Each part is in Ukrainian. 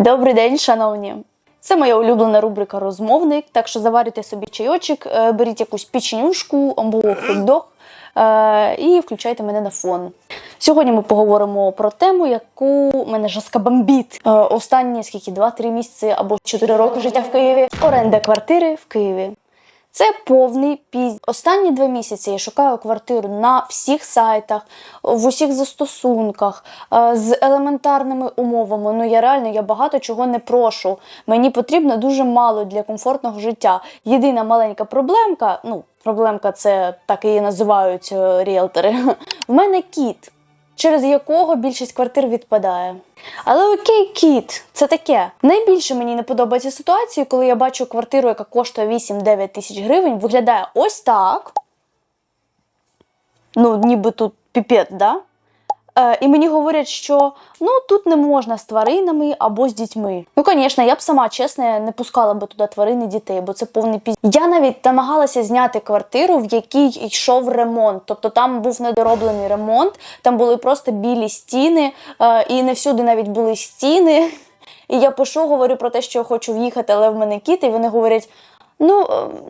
Добрий день, шановні! Це моя улюблена рубрика Розмовник. Так що заварюйте собі чайочок, е, беріть якусь печенюшку або хот-дог е, і включайте мене на фон. Сьогодні ми поговоримо про тему, яку мене жаска бомбить. Е, Останні скільки 2-3 місяці або 4 роки життя в Києві. Оренда квартири в Києві. Це повний пізд. Останні два місяці я шукаю квартиру на всіх сайтах, в усіх застосунках е, з елементарними умовами. Ну я реально я багато чого не прошу. Мені потрібно дуже мало для комфортного життя. Єдина маленька проблемка, ну проблемка це так її називають е, ріелтори. В мене кіт, через якого більшість квартир відпадає. Але окей, кіт, це таке. Найбільше мені не подобається ситуація, коли я бачу квартиру, яка коштує 8-9 тисяч гривень, виглядає ось так. Ну, ніби тут піпет, да? Е, і мені говорять, що ну тут не можна з тваринами або з дітьми. Ну, звісно, я б сама чесно не пускала би туди тварин і дітей, бо це повний піз. Я навіть намагалася зняти квартиру, в якій йшов ремонт. Тобто там був недороблений ремонт, там були просто білі стіни, е, і не всюди навіть були стіни. І я пишу, говорю про те, що я хочу в'їхати, але в мене кіт, і вони говорять. Ну,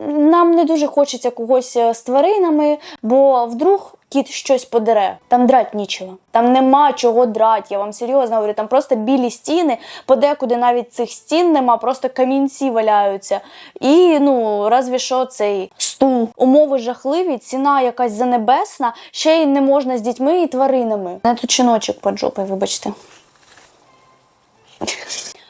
нам не дуже хочеться когось е, з тваринами, бо вдруг кіт щось подере. Там драть нічого. Там нема чого драть. Я вам серйозно говорю, там просто білі стіни, подекуди навіть цих стін нема, просто камінці валяються. І ну, разві що цей стул. Умови жахливі, ціна якась занебесна, ще й не можна з дітьми і тваринами. Не тут чиночок під жопою, вибачте.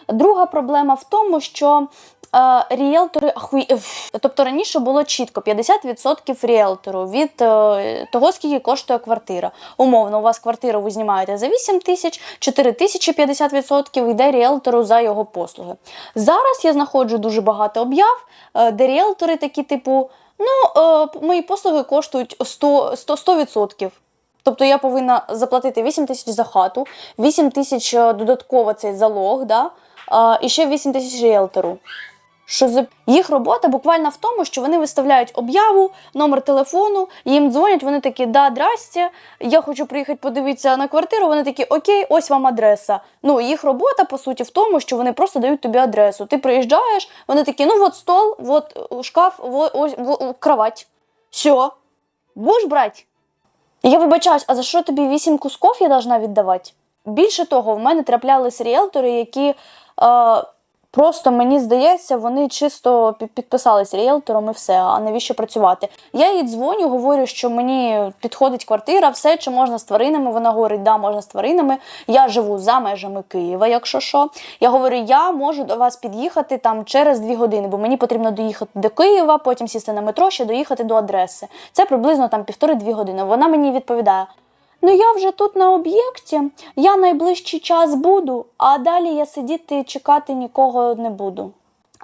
Друга проблема в тому, що е, ріелтори ахуй... еф. Тобто раніше було чітко 50% ріелтору від е, того, скільки коштує квартира. Умовно, у вас квартиру ви знімаєте за 8 тисяч, 4 тисячі 50% йде ріелтору за його послуги. Зараз я знаходжу дуже багато об'яв, е, де ріелтори такі, типу, ну, е, мої послуги коштують 100%. 100, 100%. Тобто я повинна заплатити 8 тисяч за хату, 8 тисяч е, додатково цей залог, да? а, і ще 8 тисяч ріелтору. Що за їх робота буквально в тому, що вони виставляють об'яву, номер телефону, їм дзвонять, вони такі, да, здрасте, я хочу приїхати подивитися на квартиру. Вони такі, окей, ось вам адреса. Ну, їх робота, по суті, в тому, що вони просто дають тобі адресу. Ти приїжджаєш, вони такі, ну от стол, от е, шкаф, от, ось от, кровать. Все, будеш брати? Я вибачаюсь, а за що тобі вісім кусков я должна віддавати? Більше того, в мене траплялись ріелтори, які е, просто мені здається, вони чисто пі- підписались ріелтором і все. А навіщо працювати? Я їй дзвоню, говорю, що мені підходить квартира, все чи можна з тваринами. Вона говорить, да, можна з тваринами. Я живу за межами Києва, якщо що. Я говорю, я можу до вас під'їхати там через дві години, бо мені потрібно доїхати до Києва, потім сісти на метро, ще доїхати до адреси. Це приблизно там півтори-дві години. Вона мені відповідає. Ну я вже тут на об'єкті, я найближчий час буду, а далі я сидіти і чекати нікого не буду.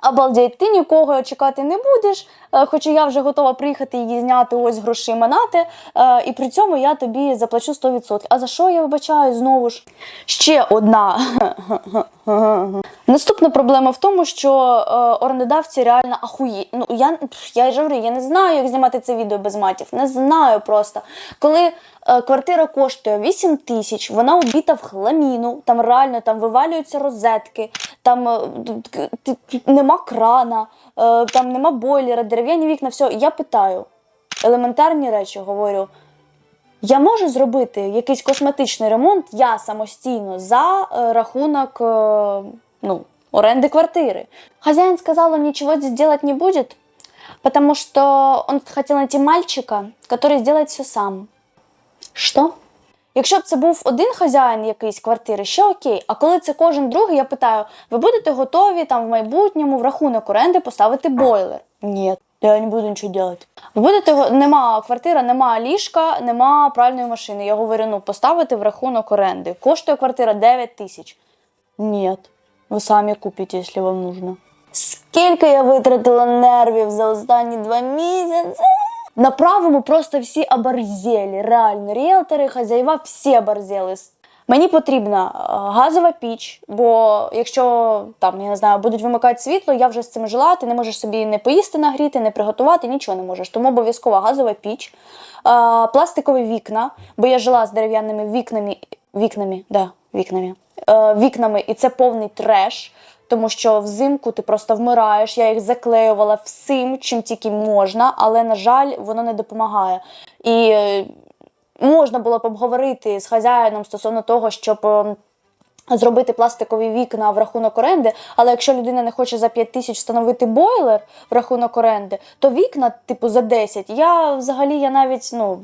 Обалдеть, ти нікого чекати не будеш, е, хоча я вже готова приїхати її зняти ось грошима нати, е, і при цьому я тобі заплачу 100%. А за що я вибачаю знову ж? Ще одна. Наступна проблема в тому, що е, орендодавці реально ахуї. Ну я, я ж говорю, я не знаю, як знімати це відео без матів. Не знаю просто. Коли квартира коштує 8 тисяч, вона обіта в хламіну, там реально там вивалюються розетки, там е, т- нема крана, е, там нема бойлера, дерев'яні вікна, все. Я питаю елементарні речі, говорю. Я можу зробити якийсь косметичний ремонт я самостійно за е, рахунок е, ну, оренди квартири. Хозяин сказал, он ничего не будет, потому что он хотел найти мальчика, который сделает все сам. Що? Якщо б це був один хазяїн якийсь квартири, ще окей. А коли це кожен другий, я питаю: ви будете готові там в майбутньому в рахунок оренди поставити бойлер? Ні, я не буду нічого робити. Ви будете нема квартира, нема ліжка, нема пральної машини. Я говорю, ну поставити в рахунок оренди. Коштує квартира 9 тисяч. Ні, ви самі купите, якщо вам нужно. Скільки я витратила нервів за останні два місяці? На правому просто всі оборзели, реально. Ріелтори, хазяїва, всі оборзели. Мені потрібна е, газова піч, бо якщо там, я не знаю, будуть вимикати світло, я вже з цим жила, ти не можеш собі не поїсти нагріти, не приготувати, нічого не можеш. Тому обов'язково газова піч, е, пластикові вікна, бо я жила з дерев'яними вікнами, вікнами, да, вікнами. Е, вікнами, і це повний треш. Тому що взимку ти просто вмираєш. Я їх заклеювала всім, чим тільки можна, але на жаль, воно не допомагає. І е, можна було б обговорити з хазяїном стосовно того, щоб. е, Зробити пластикові вікна в рахунок оренди, але якщо людина не хоче за 5 тисяч встановити бойлер в рахунок оренди, то вікна, типу, за 10, я взагалі я навіть ну.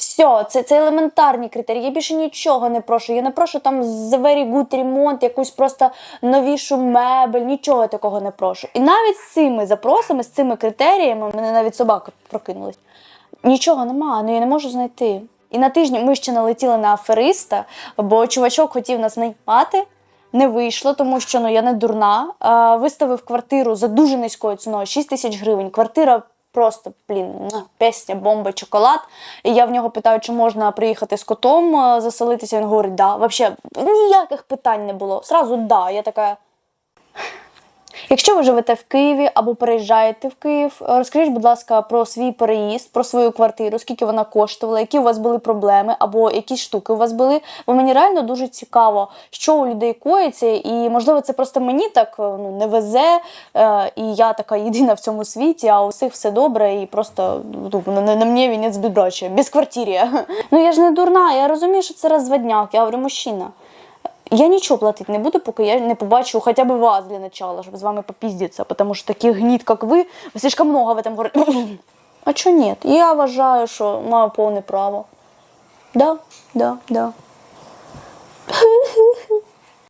Все, це, це елементарні критерії. Я більше нічого не прошу. Я не прошу там very good ремонт, якусь просто новішу мебель, нічого такого не прошу. І навіть з цими запросами, з цими критеріями, в мене навіть собака прокинулась. Нічого нема, ну я не можу знайти. І на тижні ми ще налетіли на афериста, бо чувачок хотів нас наймати. Не вийшло, тому що ну я не дурна. А, виставив квартиру за дуже низькою ціною 6 тисяч гривень. Квартира просто блін, песня, бомба, чоколад. І я в нього питаю, чи можна приїхати з котом заселитися. Він говорить, да. Взагалі ніяких питань не було. Сразу да. Я така. Якщо ви живете в Києві або переїжджаєте в Київ, е, розкажіть, будь ласка, про свій переїзд, про свою квартиру, скільки вона коштувала, які у вас були проблеми, або які штуки у вас були. Бо мені реально дуже цікаво, що у людей коїться, і можливо, це просто мені так е, ну, не везе, е, і я така єдина в цьому світі, а у всіх все добре, і просто ну, на, на, мені вінець безбрачя, безквартир'я. Ну я ж не дурна, я розумію, що це розводняк, я говорю, мужчина. Я нічого платити не буду, поки я не побачу хоча б вас для начала, щоб з вами попіздитися, тому що таких гніт, як ви, слишком много в этом городі. А чого ні? Я вважаю, що маю повне право. Да, да, да.